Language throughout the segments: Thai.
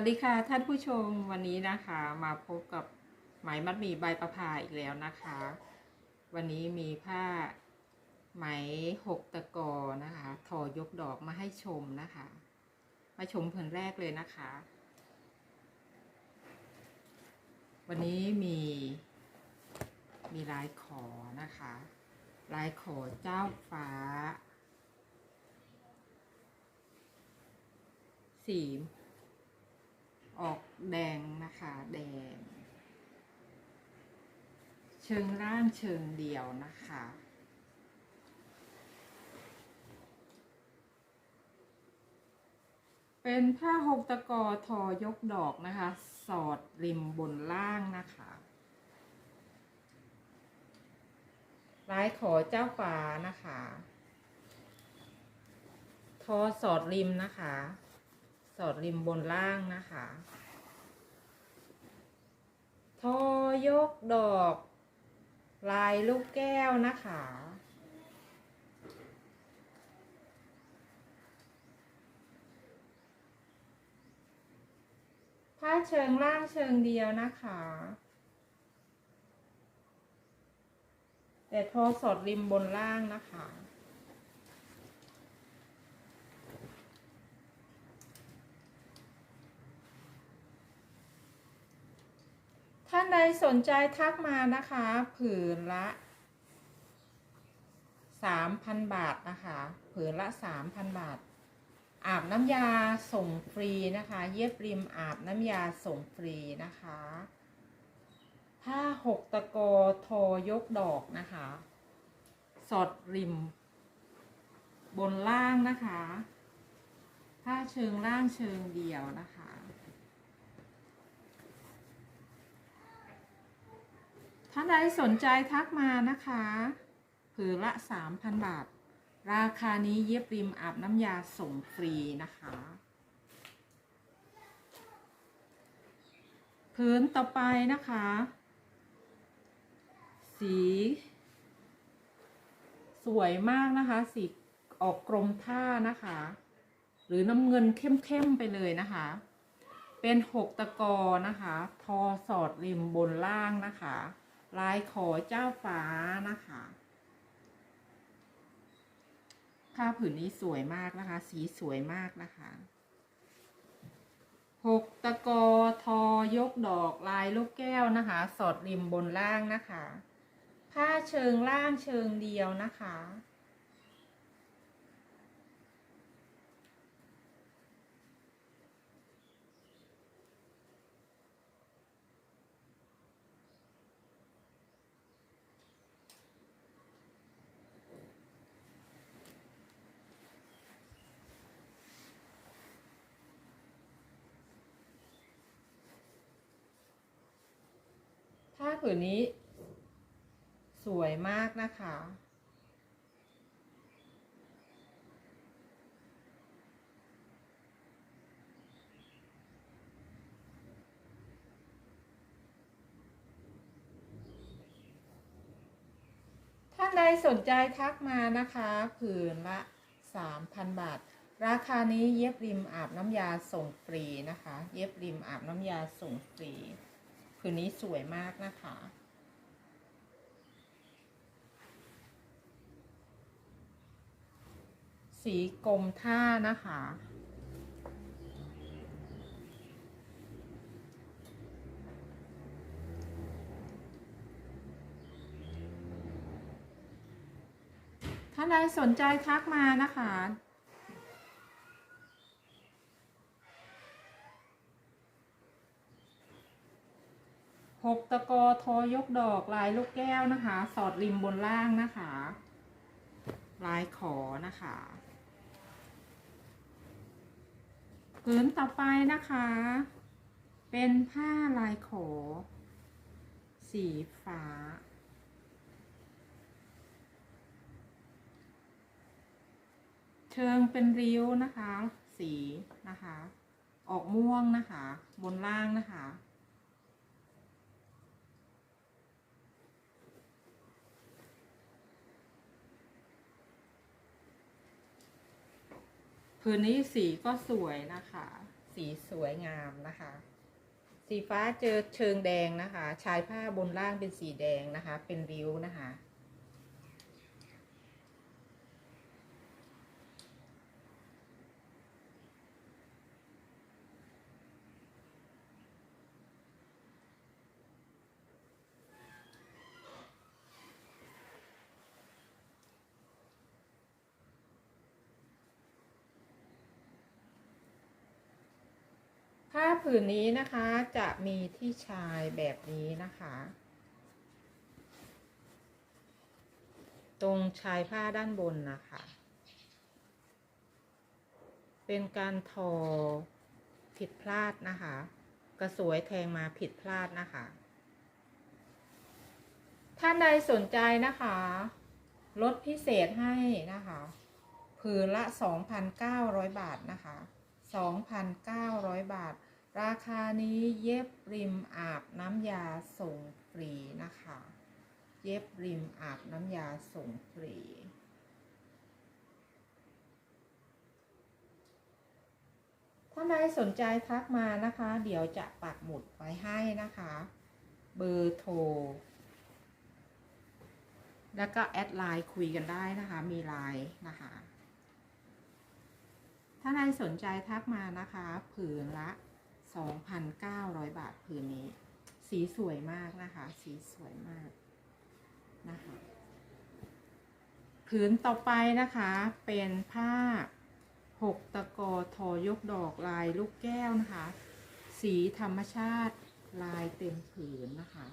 วัสดีค่ะท่านผู้ชมวันนี้นะคะมาพบกับไหมมัดหมี่ใบประพาอีกแล้วนะคะ วันนี้มีผ้าไหมหกตะกอนะคะทอยกดอกมาให้ชมนะคะ มาชมผืนแรกเลยนะคะ วันนี้มีมีลายขอนะคะ ลายขอเจ้าฟ้าสี ออกแดงนะคะ แดง เชิงร่างเชิงเดียวนะคะ เป็นผ้าหกตะกอทอยกดอกนะคะ สอดริมบนล่างนะคะลายขอเจ้าฟ้านะคะ ทอสอดริมนะคะ สอดริมบนล่างนะคะ ทอยกดอก ลายลูกแก้วนะคะ ผ้าเชิงล่างเชิงเดียวนะคะ แต่ทอสอดริมบนล่างนะคะ ท่านใดสนใจทักมานะคะ ผืนละ3,000บาทนะคะ ผืนละ3,000บาท อาบน้ำยาส่งฟรีนะคะ เย็บริมอาบน้ำยาส่งฟรีนะคะผ้าหกตะกอทอยกดอกนะคะ สอดริม บนล่างนะคะ ผ้าเชิงล่างเชิงเดียวนะคะ ท่านใดสนใจทักมานะคะผืนละ 3,000 บาท ราคานี้เย็บริมอาบน้ำยาส่งฟรีนะคะผืนต่อไปนะคะ สี สวยมากนะคะ สีออกกรมท่านะคะ หรือน้ำเงินเข้มๆไปเลยนะคะ เป็นหกตะกอนะคะ ทอสอดริมบนล่างนะคะ ลายขอเจ้าฟ้านะคะ ผ้าผืนนี้สวยมากนะคะ สีสวยมากนะคะหกตะกอทอยกดอกลายลูกแก้วนะคะ สอดริมบนล่างนะคะ ผ้าเชิงล่างเชิงเดียวนะคะ ผืนนี้ สวยมากนะคะ ท่านใดสนใจทักมานะคะ ผืนละ 3,000 บาท ราคานี้เย็บริมอาบน้ำยาส่งฟรีนะคะ เย็บริมอาบน้ำยาส่งฟรี ผืนนี้สวยมากนะคะ สีกรมท่านะคะ ถ้าใดสนใจทักมานะคะ กตะกอทอยกดอกลายลูกแก้วนะคะ สอดริมบนล่างนะคะ ลายขอนะคะผืนต่อไปนะคะ เป็นผ้าลายขอ สีฟ้า เชิงเป็นริ้วนะคะ สีนะคะ ออกม่วงนะคะ บนล่างนะคะ คืนนี้สีก็สวยนะคะ สีสวยงามนะคะ สีฟ้าเจอเชิงแดงนะคะ ชายผ้าบนล่างเป็นสีแดงนะคะ เป็นริ้วนะคะ ผืนนี้นะคะจะมีที่ชายแบบนี้นะคะ ตรงชายผ้าด้านบนนะคะ เป็นการทอผิดพลาดนะคะ กระสวยแทงมาผิดพลาดนะคะ ท่านใดสนใจนะคะ ลดพิเศษให้นะคะ ผืนละ 2,900 บาทนะคะ2,900 บาท ราคานี้เย็บริมอาบน้ำยาส่งฟรีนะคะ เย็บริมอาบน้ำยาส่งฟรีถ้าใครสนใจทักมานะคะ เดี๋ยวจะปักหมุดไว้ให้นะคะ เบอร์โทร แล้วก็แอดไลน์คุยกันได้นะคะ มีไลน์นะคะ ถ้าใครสนใจทักมานะคะ ผืนละ 2,900 บาทผืนนี้ สีสวยมากนะคะ สีสวยมากนะคะผืนต่อไปนะคะเป็นผ้าหกตะกอทอยกดอกลายลูกแก้วนะคะ สีธรรมชาติลายเต็มผืนนะคะ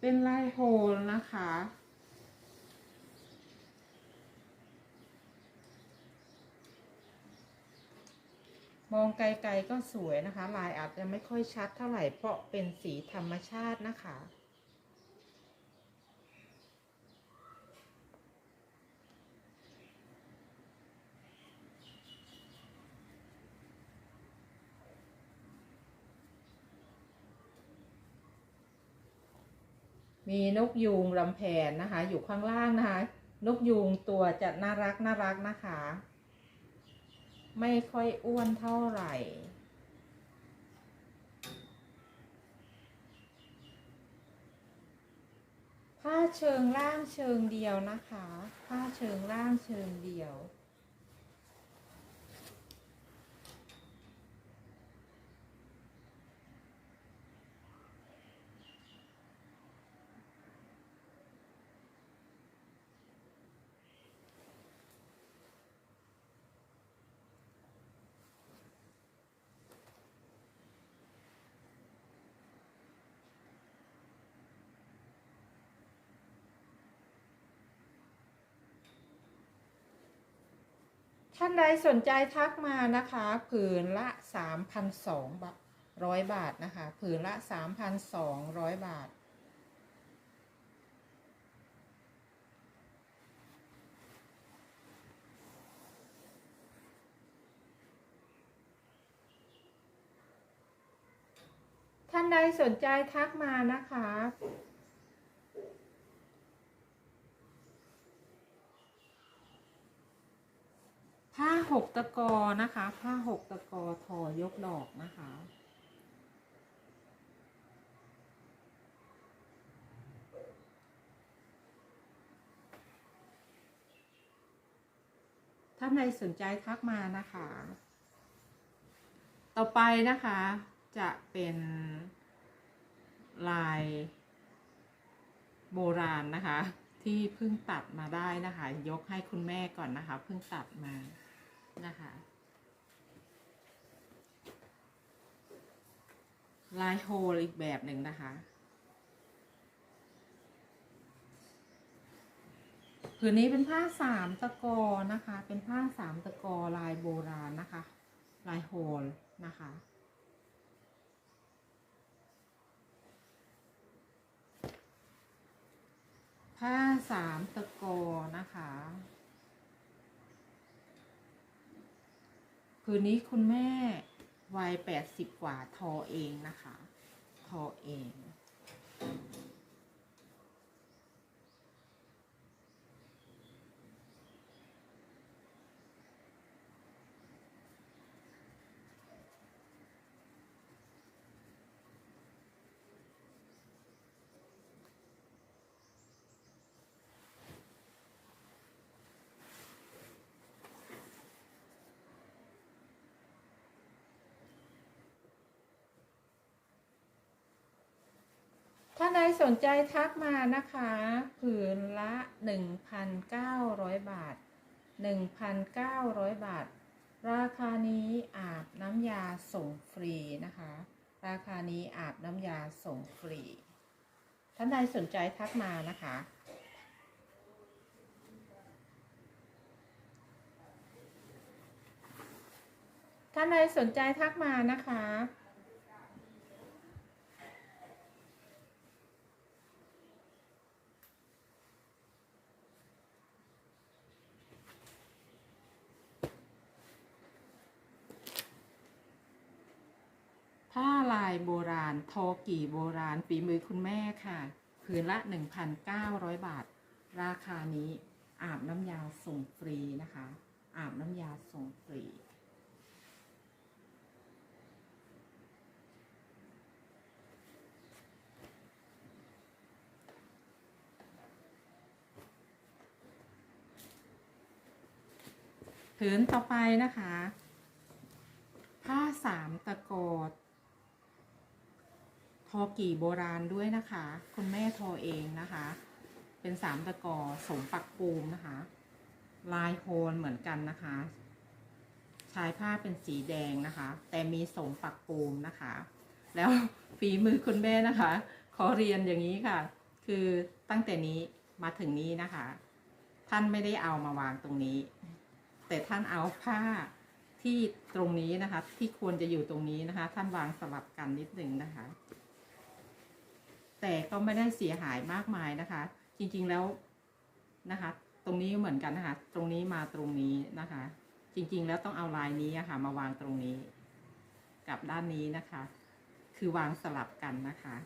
เป็นลายโฮลนะคะ มองไกลๆก็สวยนะคะ ลายอาจจะไม่ค่อยชัดเท่าไหร่เพราะเป็นสีธรรมชาตินะคะ มีนกยูงลำแผนนะคะ อยู่ข้างล่างนะคะ นกยูงตัวจะน่ารักน่ารักนะคะ ไม่ค่อยอ้วนเท่าไหร่ ผ้าเชิงล่างเชิงเดียวนะคะ ผ้าเชิงล่างเชิงเดียว ท่านใดสนใจทักมานะคะ ผืนละ3,200บาทร้อยบาทนะคะ ผืนละ3,200บาท ท่านใดสนใจทักมานะคะ ผ้าหกตะกอนะคะ ผ้าหกตะกอทอยกดอกนะคะท่าใดสนใจทักมานะคะ ต่อไปนะคะจะเป็นลายโบราณนะคะ ที่เพิ่งตัดมาได้นะคะ ยกให้คุณแม่ก่อนนะคะ เพิ่งตัดมา นะคะ ลายโฮลอีกแบบหนึ่งนะคะ ผืนนี้เป็นผ้าสามตะกอนะคะ เป็นผ้าสามตะกอลายโบราณนะคะ ลายโฮลนะคะผ้าสามตะกอนะคะ คืนนี้คุณแม่วัยแปดสิบกว่าทอเองนะคะ ทอเอง ผ ใดสนใจทักมานะคะ ผืนละ 1,900 บาท 1,900 บาท ราคานี้อาบน้ำยาส่งฟรีนะคะ ราคานี้อาบน้ำยาส่งฟรี ท่านใดสนใจทักมานะคะท่านใดสนใจทักมานะคะ ผ้าลายโบราณ ทอกี่โบราณฝีมือคุณแม่ค่ะ ผืนละ 1,900 บาท ราคานี้อาบน้ำยาส่งฟรีนะคะ อาบน้ำยาส่งฟรีผืนต่อไปนะคะ ผ้าสามตะโกด อกี่โบราณด้วยนะคะ คุณแม่ทอเองนะคะ เป็นสามตะกอสมปักปูมนะคะ ลายโฮนเหมือนกันนะคะชายผ้าเป็นสีแดงนะคะ แต่มีสมปักปูมนะคะ แล้วฝีมือคุณแม่นะคะ ขอเรียนอย่างนี้ค่ะ คือตั้งแต่นี้มาถึงนี้นะคะ ท่านไม่ได้เอามาวางตรงนี้ แต่ท่านเอาผ้าที่ตรงนี้นะคะ ที่ควรจะอยู่ตรงนี้นะคะ ท่านวางสลับกันนิดหนึ่งนะคะ แต่ก็ไม่ได้เสียหายมากมายนะคะ จริงๆแล้วนะคะ ตรงนี้เหมือนกันนะคะ ตรงนี้มาตรงนี้นะคะ จริงๆแล้วต้องเอาลายนี้ะค่ะ มาวางตรงนี้ กับด้านนี้นะคะ คือวางสลับกันนะคะ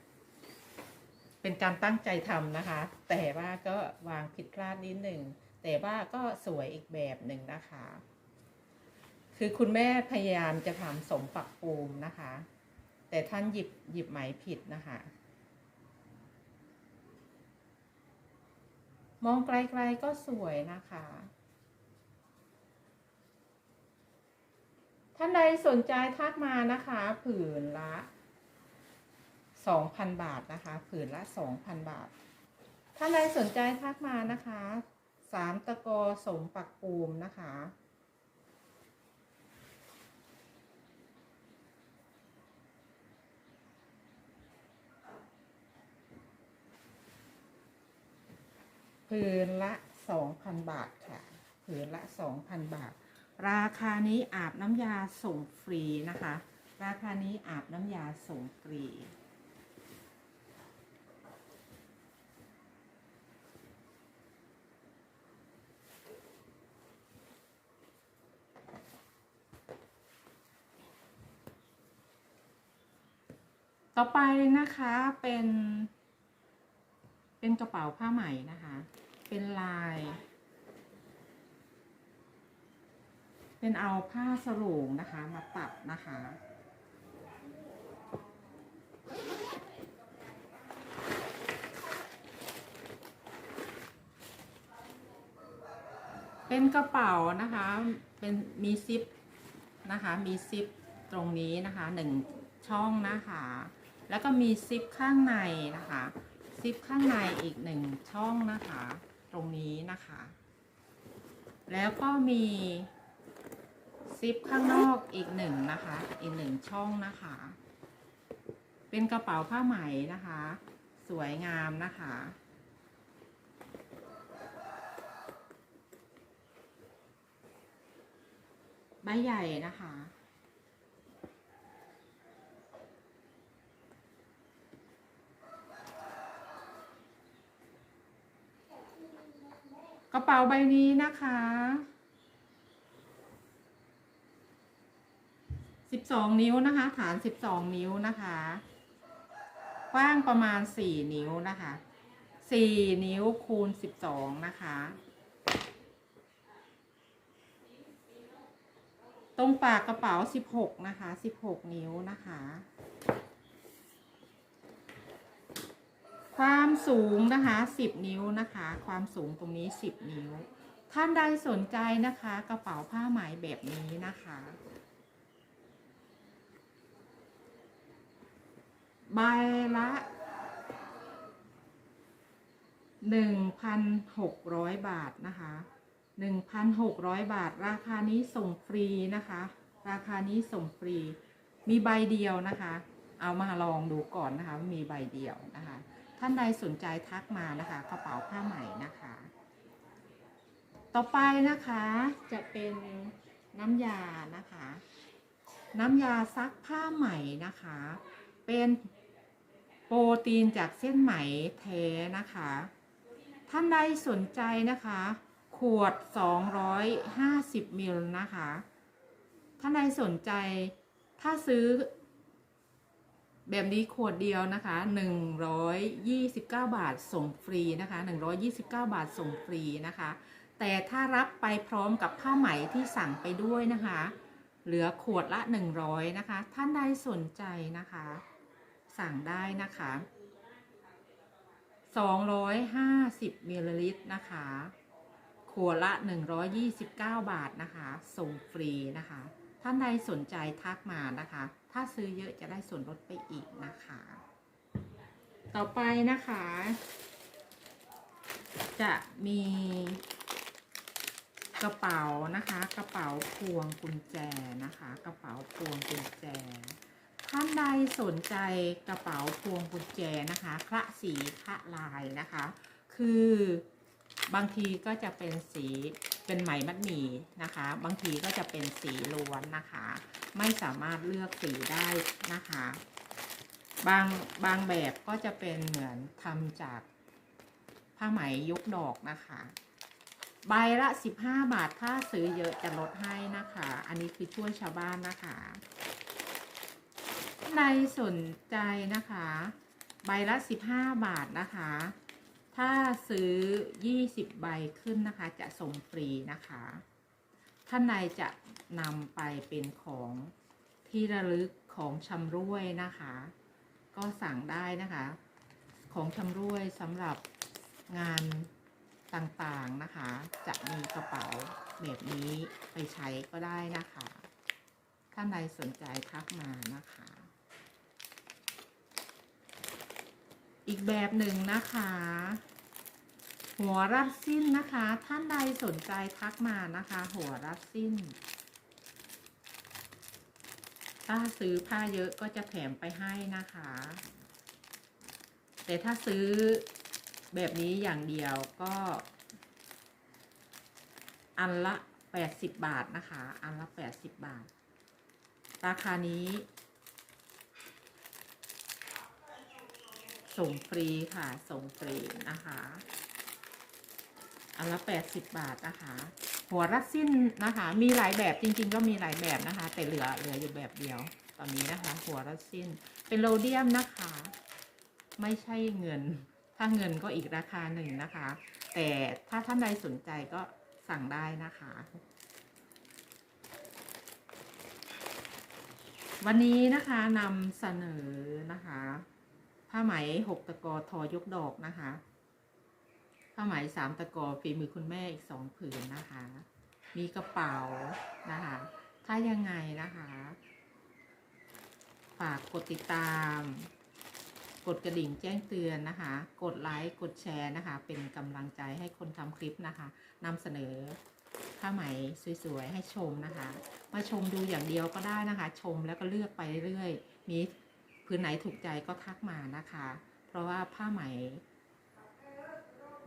เป็นการตั้งใจทำนะคะ แต่ว่าก็วางผิดพลาดนิดหนึ่งแต่ว่าก็สวยอีกแบบหนึ่งนะคะ คือคุณแม่พยายามจะทำสมปักปูมนะคะ แต่ท่านหยิบหยิบไหมผิดนะคะ มองไกลๆก็สวยนะคะ ท่านใดสนใจทักมานะคะ ผืนละ2,000บาทนะคะ ผืนละ2,000บาท ท่านใดสนใจทักมานะคะสามตะกอสมปักปูมนะคะ ผืนละ2,000บาทค่ะผืนละ2,000บาท ราคานี้อาบน้ำยาส่งฟรีนะคะ ราคานี้อาบน้ำยาส่งฟรีต่อไปนะคะเป็น เป็นกระเป๋าผ้าไหม่นะคะ เป็นลาย เป็นเอาผ้าสโลงนะคะมาตัดนะคะ เป็นกระเป๋านะคะ เป็นมีซิปนะคะ มีซิปตรงนี้นะคะหนึ่งช่องนะคะ แล้วก็มีซิปข้างในนะคะ ซิปข้างในอีกหนึ่งช่องนะคะ ตรงนี้นะคะ แล้วก็มีซิปข้างนอกอีกหนึ่งนะคะ อีกหนึ่งช่องนะคะ เป็นกระเป๋าผ้าไหมนะคะ สวยงามนะคะ ใบใหญ่นะคะ กระเป๋า ใบนี้นะคะสิบสองนิ้วนะคะ ฐานสิบสองนิ้วนะคะกว้างประมาณสี่นิ้วนะคะสี่นิ้วคูณสิบสองนะคะ ตรงปากกระเป๋าสิบหกนะคะสิบหกนิ้วนะคะ ความสูงนะคะสิบนิ้วนะคะ ความสูงตรงนี้สิบนิ้ว ท่านใดสนใจนะคะ กระเป๋าผ้าไหมแบบนี้นะคะ ใบละหนึ่งพันหกร้อยบาทนะคะหนึ่งพันหกร้อยบาท ราคานี้ส่งฟรีนะคะ ราคานี้ส่งฟรี มีใบเดียวนะคะ เอามาลองดูก่อนนะคะ มีใบเดียวนะคะ ท่านใดสนใจทักมานะคะ กระเป๋าผ้าใหม่นะคะ ต่อไปนะคะจะเป็นน้ำยานะคะ น้ำยาซักผ้าไหม่นะคะ เป็นโปรตีนจากเส้นไหมแท้นะคะ ท่านใดสนใจนะคะ ขวด 250มิลนะคะ ท่านใดสนใจถ้าซื้อ แบบนี้ขวดเดียวนะคะ 129 บาทส่งฟรีนะคะ 129 บาทส่งฟรีนะคะ แต่ถ้ารับไปพร้อมกับผ้าไหมที่สั่งไปด้วยนะคะ เหลือขวดละ 100 นะคะ ท่านใดสนใจนะคะ สั่งได้นะคะ 250มิลลิลิตรนะคะ ขวดละ 129 บาทนะคะ ส่งฟรีนะคะ ท่านใดสนใจทักมานะคะ ถ้าซื้อเยอะจะได้ส่วนลดไปอีกนะคะ ต่อไปนะคะ จะมีกระเป๋านะคะ กระเป๋าพวงกุญแจนะคะ กระเป๋าพวงกุญแจ ท่านใดสนใจกระเป๋าพวงกุญแจนะคะคละสีคละลายนะคะ คือ บางทีก็จะเป็นสีเป็นไหมมัดหมี่นะคะ บางทีก็จะเป็นสีล้วนนะคะ ไม่สามารถเลือกสีได้นะคะ บางบางแบบก็จะเป็นเหมือนทำจากผ้าไหมยกดอกนะคะใบละ 15 บาท ถ้าซื้อเยอะจะลดให้นะคะ อันนี้คือช่วยชาวบ้านนะคะในสนใจนะคะ ใบละ 15 บาทนะคะ ถ้าซื้อ 20 ใบขึ้นนะคะ จะส่งฟรีนะคะท่านใดจะนำไปเป็นของที่ระลึกของชำร่วยนะคะ ก็สั่งได้นะคะ ของชำร่วยสำหรับงานต่างๆนะคะ จะมีกระเป๋าแบบนี้ไปใช้ก็ได้นะคะ ท่านใดสนใจทักมานะคะ อีกแบบหนึ่งนะคะ หัวรัดสิ้นนะคะ ท่านใดสนใจทักมานะคะ หัวรัดสิ้น ถ้าซื้อผ้าเยอะก็จะแถมไปให้นะคะ แต่ถ้าซื้อแบบนี้อย่างเดียวก็ อันละ 80 บาทนะคะ อันละ 80 บาท ราคานี้ ส่งฟรีค่ะ ส่งฟรีนะคะอันละ80บาทนะคะ หัวรัดสิ้นนะคะ มีหลายแบบจริง ๆ ก็มีหลายแบบนะคะ แต่เหลือเหลืออยู่แบบเดียว ตอนนี้นะคะ หัวรัดสิ้นเป็นโรเดียมนะคะ ไม่ใช่เงิน ถ้าเงินก็อีกราคาหนึ่งนะคะ แต่ถ้าท่านใดสนใจก็สั่งได้นะคะ วันนี้นะคะนำเสนอนะคะ ผ้าไหมหกตะกอทอยกดอกนะคะ ผ้าไหมสามตะกอฝีมือคุณแม่อีกสองผืนนะคะ มีกระเป๋านะคะ ถ้ายังไงนะคะ ฝากกดติดตาม กดกระดิ่งแจ้งเตือนนะคะ กดไลค์กดแชร์นะคะ เป็นกำลังใจให้คนทำคลิปนะคะนำเสนอผ้าไหมสวยๆให้ชมนะคะ มาชมดูอย่างเดียวก็ได้นะคะ ชมแล้วก็เลือกไปเรื่อยมี พื้นไหนถูกใจก็ทักมานะคะ เพราะว่าผ้าไหม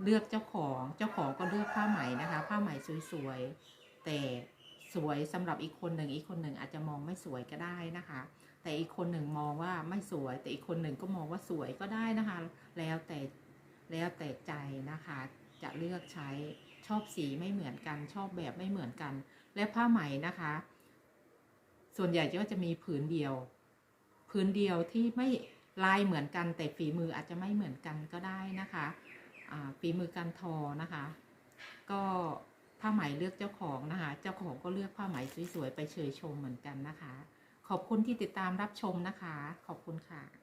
เลือกเจ้าของเจ้าของก็เลือกผ้าไหมนะคะ ผ้าไหมสวยๆแต่สวยสำหรับอีกคนหนึ่งอีกคนหนึ่งอาจจะมองไม่สวยก็ได้นะคะ แต่อีกคนหนึ่งมองว่าไม่สวย แต่อีกคนหนึ่งก็มองว่าสวยก็ได้นะคะ แล้วแต่แล้วแต่ใจนะคะ จะเลือกใช้ชอบสีไม่เหมือนกัน ชอบแบบไม่เหมือนกัน และผ้าไหมนะคะ ส่วนใหญ่ก็จะมีผืนเดียว พื้นเดียวที่ไม่ลายเหมือนกัน แต่ฝีมืออาจจะไม่เหมือนกันก็ได้นะคะฝีมือการทอนะคะ ก็ผ้าไหมเลือกเจ้าของนะคะ เจ้าของก็เลือกผ้าไหมสวยๆไปเชยชมเหมือนกันนะคะ ขอบคุณที่ติดตามรับชมนะคะ ขอบคุณค่ะ